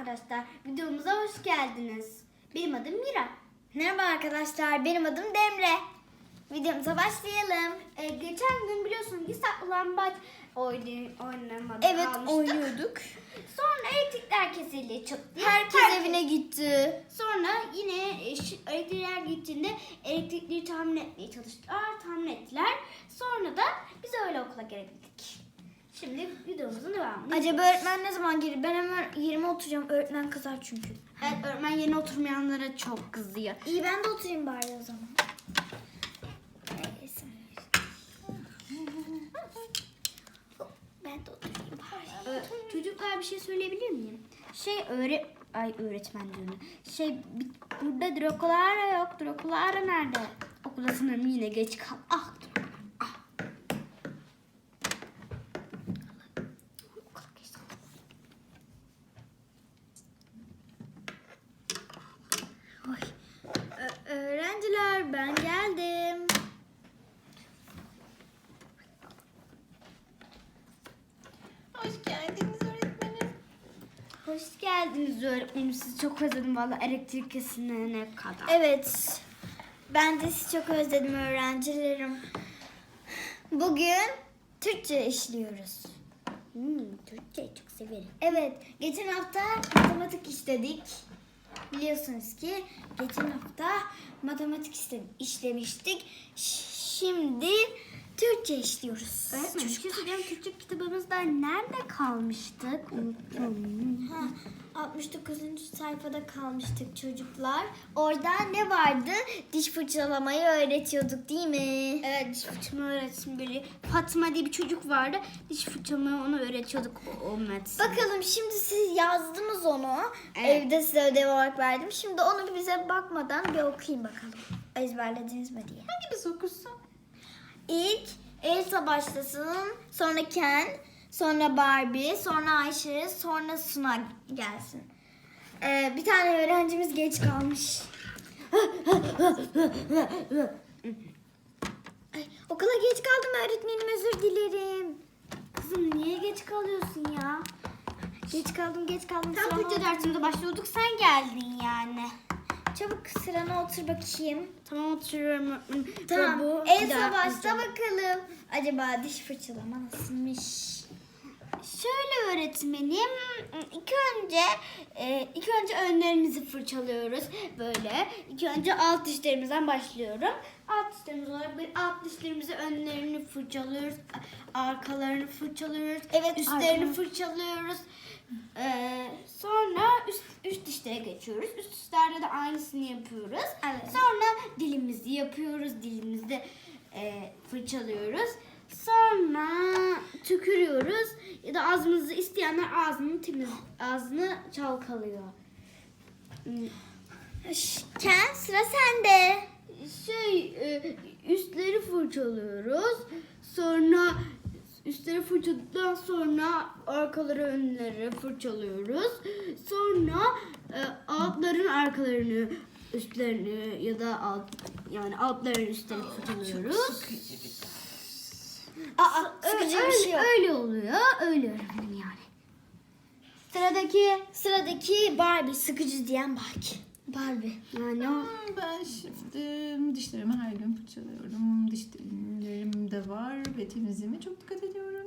arkadaşlar. Videomuza hoş geldiniz. Benim adım Mira. Merhaba arkadaşlar, benim adım Demre. Videomuza başlayalım. Ee, geçen gün biliyorsunuz ki saklambaç oynamadık. Evet, kalmıştık. oynuyorduk. Sonra elektrikler kesildi. Çok, Herkes evine gitti. Sonra yine e, elektrikler gittiğinde elektrikleri tahmin etmeye çalıştılar. Tahmin ettiler. Sonra da biz öyle okula gelebildik. Şimdi videomuzun devamını Acaba öğretmen ne zaman gelir? Ben hemen yerime oturacağım. Öğretmen kızar çünkü. Evet, öğretmen yeni oturmayanlara çok kızıyor. İyi ben de oturayım bari o zaman. Neyse. Ben de oturayım bari. Ee, çocuklar bir şey söyleyebilir miyim? Şey öğre ay öğretmen diyorum. Şey bi- burada Drakulara yok. Drakulara nerede? Okula sanırım yine geç kal. Ah. Okula geç kaldım. Oy. Ö- öğrenciler ben geldim. Hoş geldiniz öğretmenim. Hoş geldiniz öğretmenim. Sizi çok özledim valla elektrik kesilene kadar. Evet. Ben de sizi çok özledim öğrencilerim. Bugün Türkçe işliyoruz. Hmm, Türkçeyi çok severim. Evet, geçen hafta matematik işledik. Biliyorsunuz ki geçen hafta matematik işlemiştik. Şimdi Türkçe işliyoruz. Öğretmenim bir şey söyleyeceğim. Türkçe kitabımızda nerede kalmıştık? Unuttum. Ha, 69. sayfada kalmıştık çocuklar. Orada ne vardı? Diş fırçalamayı öğretiyorduk değil mi? Evet diş fırçalama böyle. Fatma diye bir çocuk vardı. Diş fırçalamayı onu öğretiyorduk o, o. Bakalım şimdi siz yazdınız onu. Evet. Evde size ödev olarak verdim. Şimdi onu bize bakmadan bir okuyayım bakalım. Ezberlediniz mi diye. Hangimiz okursun? Elsa başlasın, sonra Ken, sonra Barbie, sonra Ayşe, sonra Suna gelsin. Ee, bir tane öğrencimiz geç kalmış. Ay, okula geç kaldım öğretmenim özür dilerim. Kızım niye geç kalıyorsun ya? Geç kaldım geç kaldım. Tam Türkçe dersimize başlıyorduk sen geldin yani. Çabuk sırana otur bakayım. Tamam oturuyorum. öğretmenim. Tamam. Bu bir Elsa daha bakalım. Acaba diş fırçalama nasılmış? Şöyle öğretmenim ilk önce e, ilk önce önlerimizi fırçalıyoruz böyle. İlk önce alt dişlerimizden başlıyorum. Alt dişlerimiz olarak bir alt dişlerimizi önlerini fırçalıyoruz. Arkalarını fırçalıyoruz. Evet, Üstlerini arkalarını. fırçalıyoruz. Ee, sonra üst, üst dişlere geçiyoruz. Üst dişlerde de aynısını yapıyoruz. Evet. Sonra dilimizi yapıyoruz. Dilimizi e, fırçalıyoruz. Sonra tükürüyoruz. Ya da ağzımızı isteyenler ağzını temiz, ağzını çalkalıyor. Hmm, Ken sıra sende. Şey e, üstleri fırçalıyoruz. Sonra üstleri fırçaladıktan sonra arkaları önleri fırçalıyoruz. Sonra e, altların arkalarını üstlerini ya da alt yani altların üstlerini fırçalıyoruz. Aa, sıkıcı öyle, bir şey yok. öyle oluyor. Öyle öğrendim yani. Sıradaki sıradaki Barbie sıkıcı diyen Barbie. Barbie. Yani o Ben şimdi dişlerimi her gün fırçalıyorum. Dişlerim de var ve temizliğime çok dikkat ediyorum.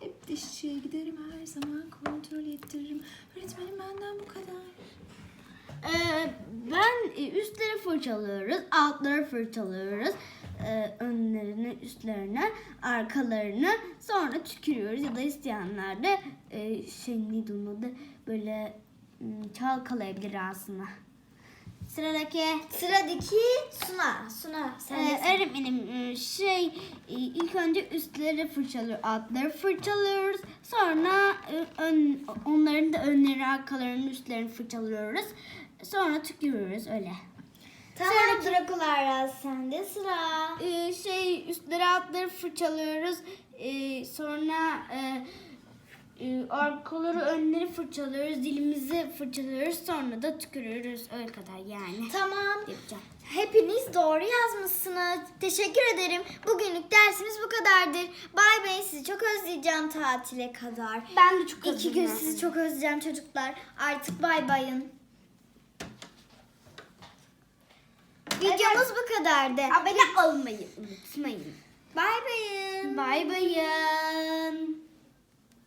Hep dişçiye giderim her zaman kontrol ettiririm. Öğretmenim benden bu kadar. Ee, ben e, üstleri fırçalıyoruz, altları fırçalıyoruz. Ee, önlerini, üstlerine, arkalarını sonra tükürüyoruz ya da isteyenler de e, şey neydi onun adı böyle m, çalkalayabilir aslında. Sıradaki Sıradaki Suna. Suna sen de ee, öğretmenim e, şey e, ilk önce üstleri fırçalıyoruz, altları fırçalıyoruz. Sonra ön, onların da önleri, arkalarını, üstlerini fırçalıyoruz. Sonra tükürüyoruz öyle. Tamam Sıradaki- Drakulara sende sıra. Ee, şey üstleri altları fırçalıyoruz. Ee, sonra e, e, arkaları önleri fırçalıyoruz. Dilimizi fırçalıyoruz. Sonra da tükürüyoruz. Öyle kadar yani. Tamam. Yapacağım. Hepiniz doğru yazmışsınız. Teşekkür ederim. Bugünlük dersimiz bu kadardır. Bay bay sizi çok özleyeceğim tatile kadar. Ben de çok İki gün sizi çok özleyeceğim çocuklar. Artık bay bayın. Videomuz bu kadardı. Abone olmayı unutmayın. Bay bayın. Bay bayın.